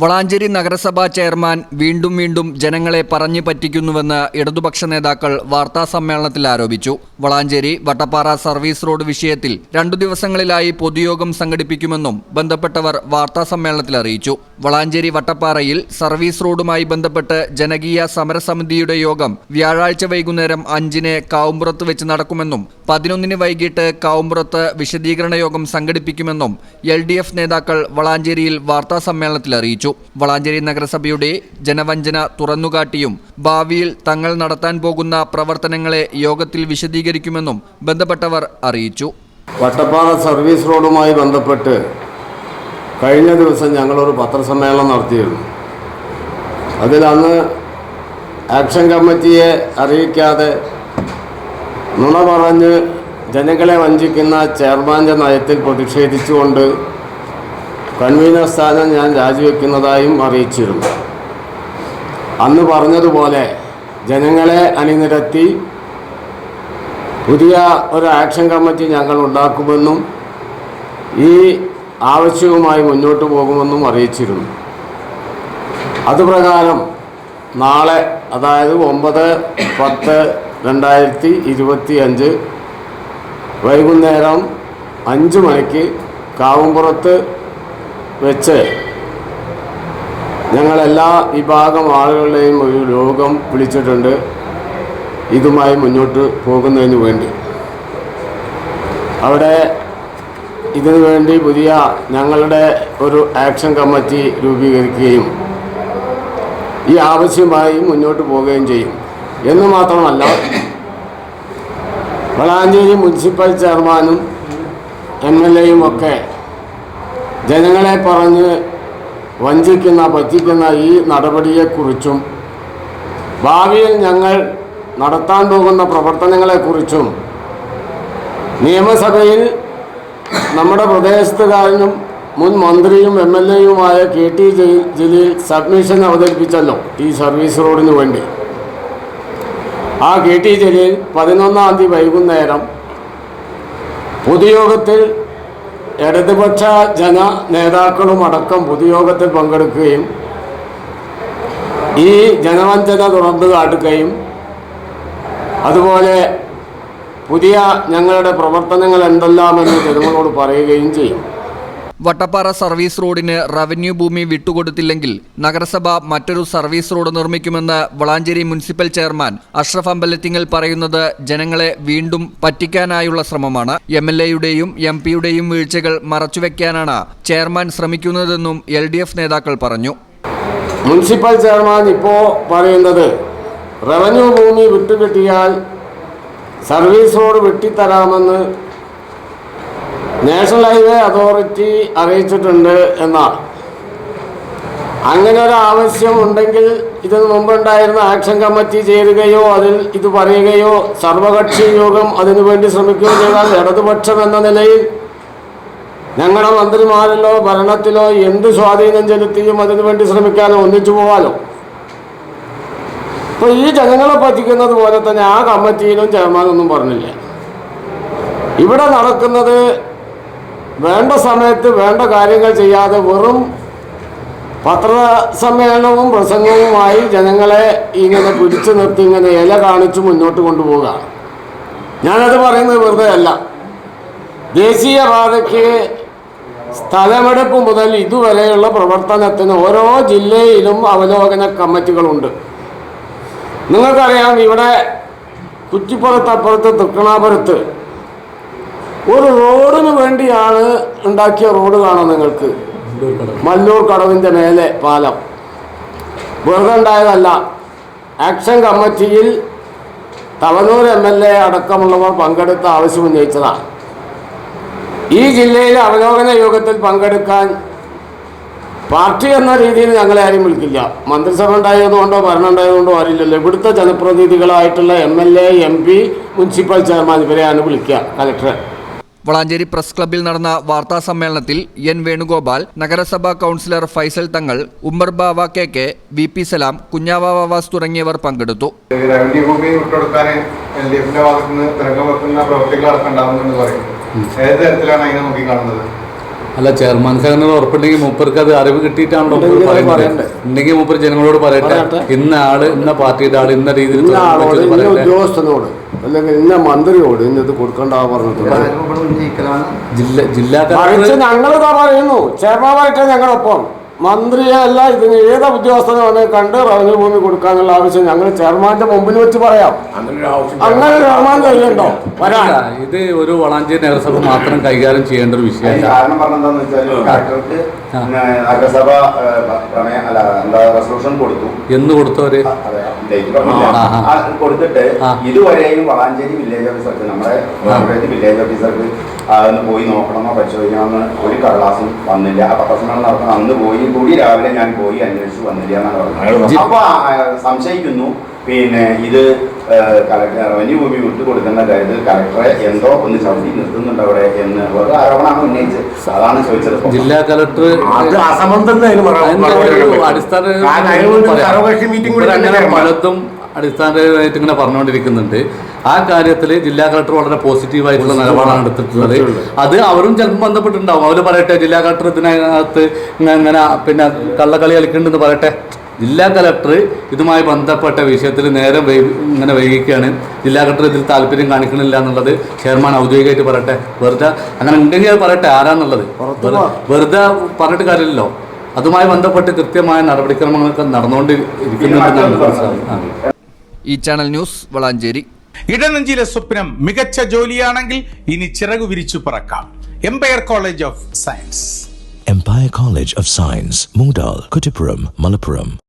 വളാഞ്ചേരി നഗരസഭാ ചെയർമാൻ വീണ്ടും വീണ്ടും ജനങ്ങളെ പറഞ്ഞു പറ്റിക്കുന്നുവെന്ന് ഇടതുപക്ഷ നേതാക്കൾ വാർത്താ സമ്മേളനത്തിൽ ആരോപിച്ചു. വളാഞ്ചേരി വട്ടപ്പാറ സർവീസ് റോഡ് വിഷയത്തിൽ രണ്ടു ദിവസങ്ങളിലായി പൊതുയോഗം സംഘടിപ്പിക്കുമെന്നും ബന്ധപ്പെട്ടവർ വാർത്താ സമ്മേളനത്തിൽ അറിയിച്ചു. വളാഞ്ചേരി വട്ടപ്പാറയിൽ സർവീസ് റോഡുമായി ബന്ധപ്പെട്ട് ജനകീയ സമരസമിതിയുടെ യോഗം വ്യാഴാഴ്ച വൈകുന്നേരം അഞ്ചിന് കാവുമ്പുറത്ത് വെച്ച് നടക്കുമെന്നും പതിനൊന്നിന് വൈകിട്ട് കാവുമ്പുറത്ത് വിശദീകരണ യോഗം സംഘടിപ്പിക്കുമെന്നും എൽ നേതാക്കൾ വളാഞ്ചേരിയിൽ വാർത്താ സമ്മേളനത്തിൽ അറിയിച്ചു. വളാഞ്ചേരി നഗരസഭയുടെ ജനവഞ്ചന തുറന്നുകാട്ടിയും ഭാവിയിൽ തങ്ങൾ നടത്താൻ പോകുന്ന പ്രവർത്തനങ്ങളെ യോഗത്തിൽ വിശദീകരിക്കുമെന്നും ബന്ധപ്പെട്ടവർ അറിയിച്ചു. വട്ടപ്പാറ സർവീസ് റോഡുമായി ബന്ധപ്പെട്ട് കഴിഞ്ഞ ദിവസം ഞങ്ങളൊരു പത്രസമ്മേളനം നടത്തിയിരുന്നു. അതിൽ അന്ന് ആക്ഷൻ കമ്മിറ്റിയെ അറിയിക്കാതെ നുണ പറഞ്ഞ് ജനങ്ങളെ വഞ്ചിക്കുന്ന ചെയർമാന്റെ നയത്തിൽ പ്രതിഷേധിച്ചുകൊണ്ട് കൺവീനർ സ്ഥാനം ഞാൻ രാജിവെക്കുന്നതായും അറിയിച്ചിരുന്നു. അന്ന് പറഞ്ഞതുപോലെ ജനങ്ങളെ അണിനിരത്തി പുതിയ ഒരു ആക്ഷൻ കമ്മിറ്റി ഞങ്ങൾ ഉണ്ടാക്കുമെന്നും ഈ ആവശ്യവുമായി മുന്നോട്ട് പോകുമെന്നും അറിയിച്ചിരുന്നു. അതുപ്രകാരം നാളെ അതായത് ഒമ്പത് പത്ത് രണ്ടായിരത്തി ഇരുപത്തി അഞ്ച് വൈകുന്നേരം അഞ്ച് മണിക്ക് കാവുംപുറത്ത് വെച്ച് ഞങ്ങളെല്ലാ വിഭാഗം ആളുകളുടെയും ഒരു രോഗം വിളിച്ചിട്ടുണ്ട്. ഇതുമായി മുന്നോട്ട് പോകുന്നതിന് വേണ്ടി. അവിടെ ഇതിനു വേണ്ടി പുതിയ ഞങ്ങളുടെ ഒരു ആക്ഷൻ കമ്മിറ്റി രൂപീകരിക്കുകയും ഈ ആവശ്യമായി മുന്നോട്ട് പോവുകയും ചെയ്യും. എന്ന് മാത്രമല്ല വളാഞ്ചേരി മുനിസിപ്പൽ ചെയർമാനും എം എൽ എയും ഒക്കെ ജനങ്ങളെ പറഞ്ഞ് വഞ്ചിക്കുന്ന പറ്റിക്കുന്ന ഈ നടപടിയെക്കുറിച്ചും ഭാവിയിൽ ഞങ്ങൾ നടത്താൻ പോകുന്ന പ്രവർത്തനങ്ങളെക്കുറിച്ചും നിയമസഭയിൽ നമ്മുടെ പ്രദേശത്തുകാരനും മുൻ മന്ത്രിയും എം എൽ എയുമായ കെ ടി ജലീൽ സബ്മിഷൻ അവതരിപ്പിച്ചല്ലോ ഈ സർവീസ് റോഡിന് വേണ്ടി. ആ കെ ടി ജലീൽ പതിനൊന്നാം തീയതി വൈകുന്നേരം പൊതുയോഗത്തിൽ ഇടതുപക്ഷ ജന നേതാക്കളും അടക്കം പൊതുയോഗത്തിൽ പങ്കെടുക്കുകയും ഈ ജനവഞ്ചന തുറന്നു കാട്ടുകയും അതുപോലെ പുതിയ ഞങ്ങളുടെ പ്രവർത്തനങ്ങൾ എന്തെല്ലാമെന്ന് ജനങ്ങളോട് പറയുകയും ചെയ്യും. വട്ടപ്പാറ സർവീസ് റോഡിന് റവന്യൂ ഭൂമി വിട്ടുകൊടുത്തില്ലെങ്കിൽ നഗരസഭ മറ്റൊരു സർവീസ് റോഡ് നിർമ്മിക്കുമെന്ന് വളാഞ്ചേരി മുനിസിപ്പൽ ചെയർമാൻ അഷ്റഫ് അമ്പലത്തിങ്ങൽ പറയുന്നത് ജനങ്ങളെ വീണ്ടും പറ്റിക്കാനായുള്ള ശ്രമമാണ്. എം എൽ എയുടെയും എം പിയുടെയും വീഴ്ചകൾ മറച്ചുവെക്കാനാണ് ചെയർമാൻ ശ്രമിക്കുന്നതെന്നും എൽ ഡി എഫ് നേതാക്കൾ പറഞ്ഞു. മുനിസിപ്പൽ ചെയർമാൻ ഇപ്പോൾ പറയുന്നത് റവന്യൂ ഭൂമി വിട്ടുകിട്ടിയാൽ സർവീസ് റോഡ് വെട്ടിത്തരാമെന്ന് നാഷണൽ ഹൈവേ അതോറിറ്റി അറിയിച്ചിട്ടുണ്ട് എന്നാണ് അങ്ങനെ ഒരു ആവശ്യം ഉണ്ടെങ്കിൽ ഇതിനു മുമ്പുണ്ടായിരുന്ന ആക്ഷൻ കമ്മിറ്റി ചേരുകയോ അതിൽ ഇത് പറയുകയോ സർവകക്ഷി യോഗം അതിനുവേണ്ടി ശ്രമിക്കുകയോ ചെയ്താൽ ഇടതുപക്ഷം എന്ന നിലയിൽ ഞങ്ങളുടെ മന്ത്രിമാരിലോ ഭരണത്തിലോ എന്ത് സ്വാധീനം ചെലുത്തിയും അതിനുവേണ്ടി ശ്രമിക്കാനോ ഒന്നിച്ചു പോവാലോ. അപ്പോൾ ഈ ജനങ്ങളെ പറ്റിക്കുന്നത് പോലെ തന്നെ ആ കമ്മിറ്റിയിലും ചെയർമാനൊന്നും പറഞ്ഞില്ല. ഇവിടെ നടക്കുന്നത് വേണ്ട സമയത്ത് വേണ്ട കാര്യങ്ങൾ ചെയ്യാതെ വെറും പത്രസമ്മേളനവും പ്രസംഗവുമായി ജനങ്ങളെ ഇങ്ങനെ പിടിച്ചു നിർത്തി ഇങ്ങനെ ഇല കാണിച്ചു മുന്നോട്ട് കൊണ്ടുപോവുകയാണ്. ഞാനത് പറയുന്നത് വെറുതെ അല്ല. ദേശീയ പാതയ്ക്ക് സ്ഥലമെടുപ്പ് മുതൽ ഇതുവരെയുള്ള പ്രവർത്തനത്തിന് ഓരോ ജില്ലയിലും അവലോകന കമ്മിറ്റികളുണ്ട്. നിങ്ങൾക്കറിയാം ഇവിടെ കുറ്റിപ്പുറത്തപ്പുറത്ത് തൃക്കണാപുരത്ത് ഒരു റോഡിന് വേണ്ടിയാണ് ഉണ്ടാക്കിയ റോഡ് കാണാം നിങ്ങൾക്ക്. മല്ലൂർ കടവിന്റെ മേലെ പാലം. വെറുതെ ഉണ്ടായതല്ല ആക്ഷൻ കമ്മിറ്റിയിൽ തവനൂർ എം എൽ എ അടക്കമുള്ളവർ പങ്കെടുത്ത ആവശ്യം ഉന്നയിച്ചതാണ്. ഈ ജില്ലയിലെ അവലോകന യോഗത്തിൽ പങ്കെടുക്കാൻ പാർട്ടി എന്ന രീതിയിൽ ഞങ്ങളെ ആരും വിളിക്കില്ല. മന്ത്രിസഭ ഉണ്ടായതുകൊണ്ടോ ഭരണം ഉണ്ടായതുകൊണ്ടോ അറിയില്ലല്ലോ. ഇവിടുത്തെ ജനപ്രതിനിധികളായിട്ടുള്ള M L A M P municipal chairman ഇവരെയാണ് വിളിക്കുക. കലക്ടറെ. വളാഞ്ചേരി പ്രസ് ക്ലബ്ബിൽ നടന്ന വാർത്താ സമ്മേളനത്തിൽ എൻ വേണുഗോപാൽ നഗരസഭാ councillor Faisal Thangal Ummer Bava K K V P Salam കുഞ്ഞാവാവാസ് തുടങ്ങിയവർ പങ്കെടുത്തു. ഏത് തരത്തിലാണ് അതിനെ നോക്കി കാണുന്നത് അല്ല ചെയർമാൻ സാറിന് ഉറപ്പുണ്ടെങ്കിൽ മൂപ്പർക്ക് അത് അറിവ് കിട്ടിയിട്ടാണല്ലോ അത് പറയുന്നത്. ഉണ്ടെങ്കിൽ മൂപ്പർ ജനങ്ങളോട് പറയട്ടെ. ഇന്ന ആൾ ഇന്ന പാർട്ടിയുടെ ആൾ ഇന്ന രീതിയിൽ ഉദ്യോഗസ്ഥനോട് അല്ലെങ്കിൽ ഇന്ന മന്ത്രിയോട് ഇന്നത് കൊടുക്കണ്ട പറഞ്ഞിട്ടുണ്ട് ജില്ലാ കളക്ടർ ഞങ്ങളിതാ പറയുന്നു. ചെയർമാൻ പറയട്ടെ ഞങ്ങളൊപ്പം. മന്ത്രിയെ അല്ല ഇതിന് ഏത് ഉദ്യോഗസ്ഥനെ വന്ന് കണ്ട് റവന്യൂ ഭൂമി കൊടുക്കാനുള്ള ആവശ്യം ഞങ്ങൾ ചെയർമാന്റെ മുമ്പിൽ വെച്ച് പറയാം. അങ്ങനെ ചെയർമാൻ കഴിയണ്ടോ വരാൻ. ഇത് ഒരു വളാഞ്ചി നഗരസഭ മാത്രം കൈകാര്യം ചെയ്യേണ്ട ഒരു വിഷയം കാരണം പറഞ്ഞെന്താന്ന് വെച്ചാൽ കളക്ടർക്ക്. നഗരസഭ പ്രമേയം അല്ല എന്താ റെസൊല്യൂഷൻ കൊടുത്തു. എന്ന് കൊടുത്തവര്? കൊടുത്തിട്ട് ഇതുവരെയും വളാഞ്ചേരി വില്ലേജ് ഓഫീസർക്ക് നമ്മുടെ കോർപ്പറേറ്റ് വില്ലേജ് ഓഫീസർക്ക് അതൊന്ന് പോയി നോക്കണമെന്നോ പരിശോധിക്കണമെന്ന് ഒരു കടലാസും വന്നില്ല. ആ പ്രസംഗം നടക്കുന്ന അന്ന് പോയി കൂടി രാവിലെ ഞാൻ പോയി അന്വേഷിച്ച് വന്നില്ല എന്നാണ് പറഞ്ഞത്. അപ്പൊ സംശയിക്കുന്നു. പിന്നെ ഇത് കളക്ടർ റവന്യൂ ഭൂമി വിട്ടു കൊടുക്കുന്ന കാര്യത്തിൽ കളക്ടറെ എന്തോ ഒന്ന് ചവിട്ടി നിർത്തുന്നുണ്ട് അവിടെ എന്ന് ഒരു ആരോപണമാണ് ഉന്നയിച്ചത്. അതാണ് ചോദിച്ചത്. ജില്ലാ കളക്ടർ അത് അസംബന്ധം അടിസ്ഥാന. പലതും അടിസ്ഥാനമായിട്ട് ഇങ്ങനെ പറഞ്ഞുകൊണ്ടിരിക്കുന്നുണ്ട്. ആ കാര്യത്തിൽ ജില്ലാ കളക്ടർ വളരെ പോസിറ്റീവായിട്ടുള്ള നിലപാടാണ് എടുത്തിട്ടുള്ളത്. അത് അവരും ചിലപ്പോൾ ബന്ധപ്പെട്ടിട്ടുണ്ടാവും. അവർ പറയട്ടെ ജില്ലാ കളക്ടർ ഇതിനകത്ത് ഇങ്ങനെ ഇങ്ങനെ പിന്നെ കള്ളക്കളി കളിക്കുന്നുണ്ടെന്ന് പറയട്ടെ. ജില്ലാ കലക്ടർ ഇതുമായി ബന്ധപ്പെട്ട വിഷയത്തിൽ നേരം വൈകി- ഇങ്ങനെ വൈകിക്കുകയാണ്. ജില്ലാ കലക്ടർ ഇതിൽ താല്പര്യം കാണിക്കണില്ല എന്നുള്ളത് ചെയർമാൻ ഔദ്യോഗികമായിട്ട് പറയട്ടെ. വെറുതെ അങ്ങനെ ഉണ്ടെങ്കിൽ അത് പറയട്ടെ. ആരാന്നുള്ളത്? വെറുതെ പറഞ്ഞിട്ട് കാര്യമില്ലല്ലോ. അതുമായി ബന്ധപ്പെട്ട് കൃത്യമായ നടപടിക്രമങ്ങളൊക്കെ നടന്നുകൊണ്ട് ഇരിക്കുന്നുണ്ടെന്നാണ് മനസ്സിലാവുന്നത്. ഈ ചാനൽ ന്യൂസ് വളാഞ്ചേരി. ഇടനെഞ്ചിലെ സ്വപ്നം മികച്ച ജോലിയാണെങ്കിൽ ഇനി ചിറകു വിരിച്ചു പറക്കാം. Empire college of science Empire College of Science, Moondal, Kutipuram, Malappuram.